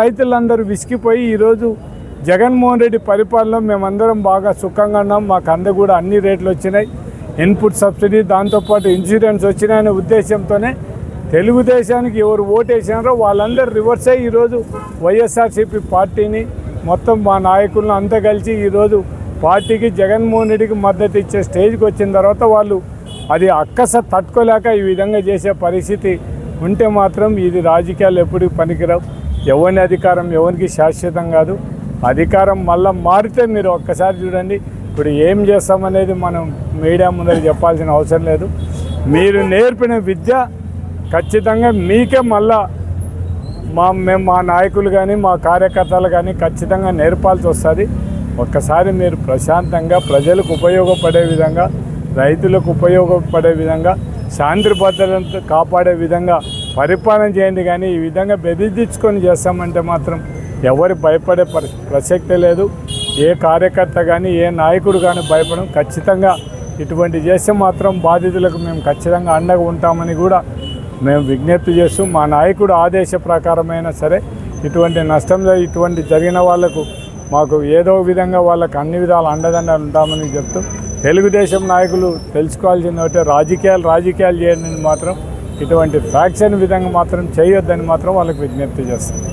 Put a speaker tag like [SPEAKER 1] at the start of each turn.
[SPEAKER 1] రైతులందరూ విసిగిపోయి ఈరోజు జగన్మోహన్ రెడ్డి పరిపాలనలో మేమందరం బాగా సుఖంగా ఉన్నాం. మాకు అంద కూడా అన్ని రేట్లు వచ్చినాయి. ఇన్పుట్ సబ్సిడీ దాంతోపాటు ఇన్సూరెన్స్ వచ్చినాయనే ఉద్దేశంతోనే తెలుగుదేశానికి ఎవరు ఓటేసినారో వాళ్ళందరూ రివర్స్ అయ్యి ఈరోజు వైఎస్ఆర్సీపీ పార్టీని. మొత్తం మా నాయకులను అంతా కలిసి ఈరోజు పార్టీకి జగన్మోహన్ రెడ్డికి మద్దతు ఇచ్చే స్టేజ్కి వచ్చిన తర్వాత వాళ్ళు అది అక్కస తట్టుకోలేక ఈ విధంగా చేసే పరిస్థితి ఉంటే మాత్రం ఇది రాజకీయాలు ఎప్పటికి పనికిరావు. ఎవరిని అధికారం ఎవరికి శాశ్వతం కాదు. అధికారం మళ్ళీ మారితే మీరు ఒక్కసారి చూడండి. ఇప్పుడు ఏం చేస్తామనేది మనం మీడియా ముందర చెప్పాల్సిన అవసరం లేదు. మీరు నేర్పిన విద్య ఖచ్చితంగా మీకే మళ్ళా మా మేము మా నాయకులు కానీ మా కార్యకర్తలు కానీ ఖచ్చితంగా నేర్పాల్సి వస్తుంది. ఒక్కసారి మీరు ప్రశాంతంగా ప్రజలకు ఉపయోగపడే విధంగా రైతులకు ఉపయోగపడే విధంగా శాంతి భద్రతను కాపాడే విధంగా పరిపాలన చేయండి కానీ ఈ విధంగా బెదిరించుకొని చేస్తామంటే మాత్రం ఎవరు భయపడే పరి ప్రసక్తే లేదు. ఏ కార్యకర్త కానీ ఏ నాయకుడు కానీ భయపడం ఖచ్చితంగా ఇటువంటి చేస్తే మాత్రం బాధితులకు మేము ఖచ్చితంగా అండగా ఉంటామని కూడా మేము విజ్ఞప్తి చేస్తూ మా నాయకుడు ఆదేశ ప్రకారమైనా సరే ఇటువంటి నష్టం ఇటువంటి జరిగిన వాళ్ళకు మాకు ఏదో విధంగా వాళ్ళకు అన్ని విధాలు అండదండ ఉంటామని చెప్తూ తెలుగుదేశం నాయకులు తెలుసుకోవాల్సింది ఒకటే రాజకీయాలు రాజకీయాలు చేయడం మాత్రం. ఇటువంటి ఫ్యాక్షన్ విధంగా మాత్రం చేయొద్దని మాత్రం వాళ్ళకి విజ్ఞప్తి చేస్తుంది